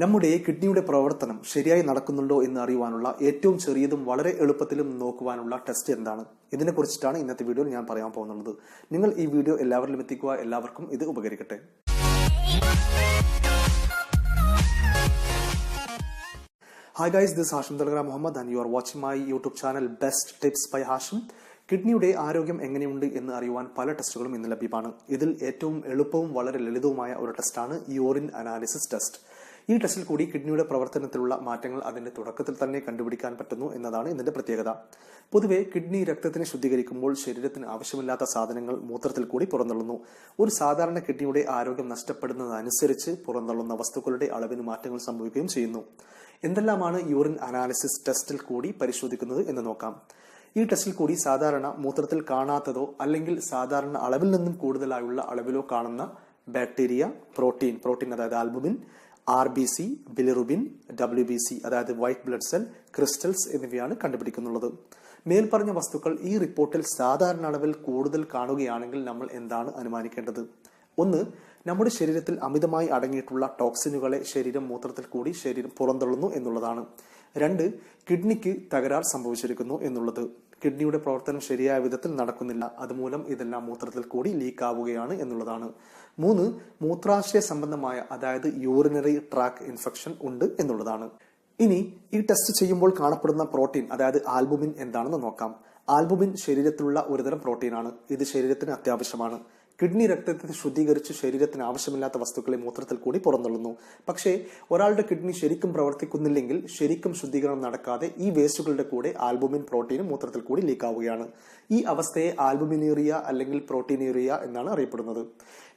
നമ്മുടെ കിഡ്നിയുടെ പ്രവർത്തനം ശരിയായി നടക്കുന്നുണ്ടോ എന്ന് അറിയുവാനുള്ള ഏറ്റവും ചെറിയതും വളരെ എളുപ്പത്തിലും നോക്കുവാനുള്ള ടെസ്റ്റ് എന്താണ്? ഇതിനെക്കുറിച്ചിട്ടാണ് ഇന്നത്തെ വീഡിയോയിൽ ഞാൻ പറയാൻ പോകുന്നത്. നിങ്ങൾ ഈ വീഡിയോ എല്ലാവരിലും എത്തിക്കുക. എല്ലാവർക്കും ഇത് ഉപകരിക്കട്ടെ. Hi guys this Hashim തലഗ്ര Muhammad and you are watching my YouTube channel best tips by Hashim കിഡ്നിയുടെ ആരോഗ്യം എങ്ങനെയുണ്ട് എന്ന് അറിയുവാൻ പല ടെസ്റ്റുകളും ഇന്ന് ലഭ്യമാണ്. ഇതിൽ ഏറ്റവും എളുപ്പവും വളരെ ലളിതവുമായ ഒരു ടെസ്റ്റാണ് യൂറിൻ അനാലിസിസ് ടെസ്റ്റ്. ഈ ടെസ്റ്റിൽ കൂടി കിഡ്നിയുടെ പ്രവർത്തനത്തിലുള്ള മാറ്റങ്ങൾ അതിന്റെ തുടക്കത്തിൽ തന്നെ കണ്ടുപിടിക്കാൻ പറ്റുന്നു എന്നതാണ് ഇതിന്റെ പ്രത്യേകത. പൊതുവെ കിഡ്നി രക്തത്തിനെ ശുദ്ധീകരിക്കുമ്പോൾ ശരീരത്തിന് ആവശ്യമില്ലാത്ത സാധനങ്ങൾ മൂത്രത്തിൽ കൂടി പുറന്തള്ളുന്നു. ഒരു സാധാരണ കിഡ്നിയുടെ ആരോഗ്യം നഷ്ടപ്പെടുന്നതനുസരിച്ച് പുറന്തള്ളുന്ന വസ്തുക്കളുടെ അളവിന് മാറ്റങ്ങൾ സംഭവിക്കുകയും ചെയ്യുന്നു. എന്തെല്ലാമാണ് യൂറിൻ അനാലിസിസ് ടെസ്റ്റിൽ കൂടി പരിശോധിക്കുന്നത് എന്ന് നോക്കാം. ഈ ടെസ്റ്റിൽ കൂടി സാധാരണ മൂത്രത്തിൽ കാണാത്തതോ അല്ലെങ്കിൽ സാധാരണ അളവിൽ നിന്നും കൂടുതലായുള്ള അളവിലോ കാണുന്ന ബാക്ടീരിയ പ്രോട്ടീൻ പ്രോട്ടീൻ അതായത് albumin R B C bilirubin W B C അതായത് വൈറ്റ് ബ്ലഡ് സെൽ ക്രിസ്റ്റൽസ് എന്നിവയാണ് കണ്ടുപിടിക്കുന്നുള്ളത് മേൽപ്പറഞ്ഞ വസ്തുക്കൾ ഈ റിപ്പോർട്ടിൽ സാധാരണ അളവിൽ കൂടുതൽ കാണുകയാണെങ്കിൽ നമ്മൾ എന്താണ് അനുമാനിക്കേണ്ടത്? ഒന്ന് നമ്മുടെ ശരീരത്തിൽ അമിതമായി അടങ്ങിയിട്ടുള്ള ടോക്സിനുകളെ ശരീരം മൂത്രത്തിൽ കൂടി ശരീരം പുറന്തള്ളുന്നു എന്നുള്ളതാണ്. രണ്ട് കിഡ്നിക്ക് തകരാർ സംഭവിച്ചിരിക്കുന്നു എന്നുള്ളത്. കിഡ്നിയുടെ പ്രവർത്തനം ശരിയായ വിധത്തിൽ നടക്കുന്നില്ല. അതുമൂലം ഇതെല്ലാം മൂത്രത്തിൽ കൂടി ലീക്ക് ആവുകയാണ് എന്നുള്ളതാണ്. മൂന്ന് മൂത്രാശയ സംബന്ധമായ അതായത് യൂറിനറി ട്രാക്ക് ഇൻഫെക്ഷൻ ഉണ്ട് എന്നുള്ളതാണ്. ഇനി ഈ ടെസ്റ്റ് ചെയ്യുമ്പോൾ കാണപ്പെടുന്ന പ്രോട്ടീൻ അതായത് ആൽബുമിൻ എന്താണെന്ന് നോക്കാം. ആൽബുമിൻ ശരീരത്തിലുള്ള ഒരുതരം പ്രോട്ടീനാണ്. ഇത് ശരീരത്തിന് അത്യാവശ്യമാണ്. കിഡ്നി രക്തത്തെ ശുദ്ധീകരിച്ച് ശരീരത്തിന് ആവശ്യമില്ലാത്ത വസ്തുക്കളെ മൂത്രത്തിൽ കൂടി പുറന്തള്ളുന്നു. പക്ഷേ ഒരാളുടെ കിഡ്നി ശരിക്കും പ്രവർത്തിക്കുന്നില്ലെങ്കിൽ ശരിക്കും ശുദ്ധീകരണം നടക്കാതെ ഈ വേസ്റ്റുകളുടെ കൂടെ ആൽബുമിൻ പ്രോട്ടീനും മൂത്രത്തിൽ കൂടി ലീക്കാവുകയാണ്. ഈ അവസ്ഥയെ ആൽബുമിനീറിയ അല്ലെങ്കിൽ പ്രോട്ടീനീറിയ എന്നാണ് അറിയപ്പെടുന്നത്.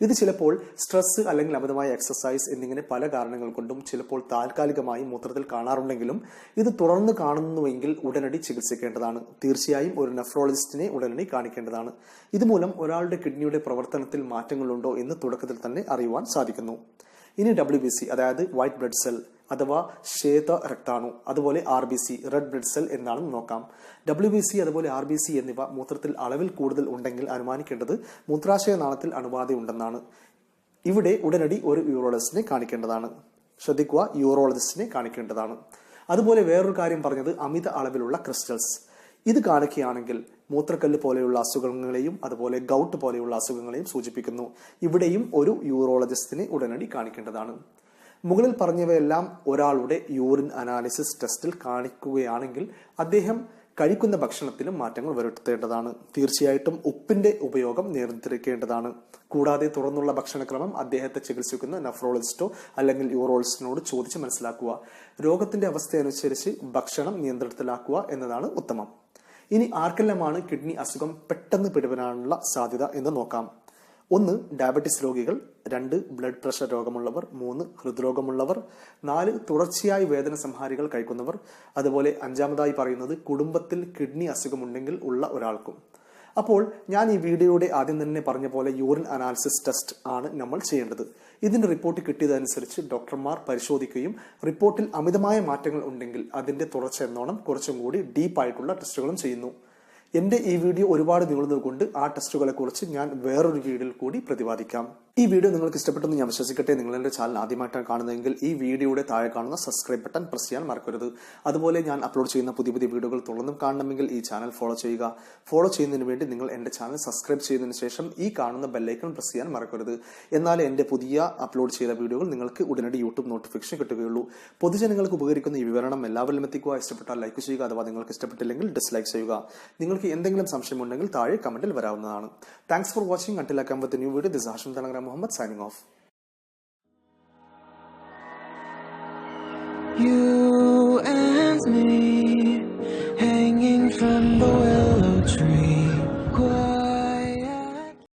ഇത് ചിലപ്പോൾ സ്ട്രെസ് അല്ലെങ്കിൽ അമിതമായ എക്സസൈസ് എന്നിങ്ങനെ പല കാരണങ്ങൾ കൊണ്ടും ചിലപ്പോൾ താൽക്കാലികമായി മൂത്രത്തിൽ കാണാറുണ്ടെങ്കിലും ഇത് തുടർന്ന് കാണുന്നുവെങ്കിൽ ഉടനടി ചികിത്സിക്കേണ്ടതാണ്. തീർച്ചയായും ഒരു നെഫ്രോളജിസ്റ്റിനെ ഉടനടി കാണിക്കേണ്ടതാണ്. ഇതുമൂലം ഒരാളുടെ കിഡ്നിയുടെ പ്രവർത്തനത്തിൽ മാറ്റങ്ങളുണ്ടോ എന്ന് തുടക്കത്തിൽ തന്നെ അറിയുവാൻ സാധിക്കുന്നു. ഇനി ഡബ്ല്യു ബി സി അതായത് വൈറ്റ് ബ്ലഡ് സെൽ അഥവാ ശ്വേത രക്താണു അതുപോലെ R B C red blood cell എന്നാണ് നോക്കാം. ഡബ്ല്യു ബി സി അതുപോലെ ആർ ബി സി എന്നിവ മൂത്രത്തിൽ അളവിൽ കൂടുതൽ ഉണ്ടെങ്കിൽ അനുമാനിക്കേണ്ടത് മൂത്രാശയ നാളത്തിൽ അണുബാധ ഉണ്ടെന്നാണ് ഇവിടെ ഉടനടി ഒരു യൂറോളജിസ്റ്റിനെ കാണിക്കേണ്ടതാണ്. ശ്രദ്ധിക്കുക യൂറോളജിസ്റ്റിനെ കാണിക്കേണ്ടതാണ്. അതുപോലെ വേറൊരു കാര്യം പറഞ്ഞത് അമിത അളവിലുള്ള ക്രിസ്റ്റൽസ് ഇത് കാണിക്കുകയാണെങ്കിൽ മൂത്രക്കല്ല് പോലെയുള്ള അസുഖങ്ങളെയും അതുപോലെ ഗൗട്ട് പോലെയുള്ള അസുഖങ്ങളെയും സൂചിപ്പിക്കുന്നു. ഇവിടെയും ഒരു യൂറോളജിസ്റ്റിനെ ഉടനടി കാണിക്കേണ്ടതാണ്. മുകളിൽ പറഞ്ഞവയെല്ലാം ഒരാളുടെ യൂറിൻ അനാലിസിസ് ടെസ്റ്റിൽ കാണിക്കുകയാണെങ്കിൽ അദ്ദേഹം കഴിക്കുന്ന ഭക്ഷണത്തിലും മാറ്റങ്ങൾ വരുത്തേണ്ടതാണ്. തീർച്ചയായിട്ടും ഉപ്പിന്റെ ഉപയോഗം നിയന്ത്രിക്കേണ്ടതാണ്. കൂടാതെ തുറന്നുള്ള ഭക്ഷണക്രമം അദ്ദേഹത്തെ ചികിത്സിക്കുന്ന നെഫ്രോളജിസ്റ്റോ അല്ലെങ്കിൽ യൂറോളജിസ്റ്റിനോട് ചോദിച്ച് മനസ്സിലാക്കുക. രോഗത്തിന്റെ അവസ്ഥയനുസരിച്ച് ഭക്ഷണം നിയന്ത്രണത്തിലാക്കുക എന്നതാണ് ഉത്തമം. ഇനി ആർക്കെല്ലാമാണ് കിഡ്നി അസുഖം പെട്ടെന്ന് പിടിപെടാനുള്ള സാധ്യത എന്ന് നോക്കാം. ഒന്ന് ഡയബറ്റിസ് രോഗികൾ. രണ്ട് ബ്ലഡ് പ്രഷർ രോഗമുള്ളവർ. മൂന്ന് ഹൃദ്രോഗമുള്ളവർ. നാല് തുടർച്ചയായി വേദന സംഹാരികൾ കഴിക്കുന്നവർ. അതുപോലെ അഞ്ചാമതായി പറയുന്നത് കുടുംബത്തിൽ കിഡ്നി അസുഖമുണ്ടെങ്കിൽ ഉള്ള ഒരാൾക്കും. അപ്പോൾ ഞാൻ ഈ വീഡിയോയുടെ ആദ്യം തന്നെ പറഞ്ഞ പോലെ യൂറിൻ അനാലിസിസ് ടെസ്റ്റ് ആണ് നമ്മൾ ചെയ്യേണ്ടത്. ഇതിന്റെ റിപ്പോർട്ട് കിട്ടിയതനുസരിച്ച് ഡോക്ടർമാർ പരിശോധിക്കുകയും റിപ്പോർട്ടിൽ അമിതമായ മാറ്റങ്ങൾ ഉണ്ടെങ്കിൽ അതിന്റെ തുടർച്ച എന്നോണം കുറച്ചും കൂടി ഡീപ്പായിട്ടുള്ള ടെസ്റ്റുകളും ചെയ്യുന്നു. എന്റെ ഈ വീഡിയോ ഒരുപാട് നീളുന്നതുകൊണ്ട് ആ ടെസ്റ്റുകളെ കുറിച്ച് ഞാൻ വേറൊരു വീഡിയോയിൽ കൂടി പ്രതിപാദിക്കാം. ഈ വീഡിയോ നിങ്ങൾക്ക് ഇഷ്ടപ്പെട്ടെന്ന് ഞാൻ വിശ്വസിക്കട്ടെ. നിങ്ങൾ എന്റെ ചാനൽ ആദ്യമായിട്ടാണ് കാണുന്നതെങ്കിൽ ഈ വീഡിയോയുടെ താഴെ കാണുന്ന സബ്സ്ക്രൈബ് ബട്ടൺ പ്രസ് ചെയ്യാൻ മറക്കരുത്. അതുപോലെ ഞാൻ അപ്ലോഡ് ചെയ്യുന്ന പുതിയ പുതിയ വീഡിയോകൾ തുടർന്നും കാണണമെങ്കിൽ ഈ ചാനൽ ഫോളോ ചെയ്യുക. ഫോളോ ചെയ്യുന്നതിന് വേണ്ടി നിങ്ങൾ എന്റെ ചാനൽ സബ്സ്ക്രൈബ് ചെയ്തതിന് ശേഷം ഈ കാണുന്ന ബെല്ലൈക്കൺ പ്രസ് ചെയ്യാൻ മറക്കരുത്. എന്നാൽ എന്റെ പുതിയ അപ്ലോഡ് ചെയ്ത വീഡിയോകൾ നിങ്ങൾക്ക് ഉടനടി യൂട്യൂബ് നോട്ടിഫിക്കേഷൻ കിട്ടുകയുള്ളൂ. പൊതുജനങ്ങൾക്ക് ഉപകരിക്കുന്ന ഈ വിവരണം എല്ലാവരിലും എത്തിക്കുക. ഇഷ്ടപ്പെട്ടാൽ ലൈക്ക് ചെയ്യുക. അഥവാ നിങ്ങൾക്ക് ഇഷ്ടപ്പെട്ടില്ലെങ്കിൽ ഡിസ്ലൈക്ക് ചെയ്യുക. നിങ്ങൾക്ക് എന്തെങ്കിലും സംശയമുണ്ടെങ്കിൽ താഴെ കമന്റിൽ വരാവുന്നതാണ്. താങ്ക്സ് ഫോർ വാച്ചിങ് അട്ടിൽ അക്കം new video this Hashim തലഗ്ര Muhammad signing off You and me.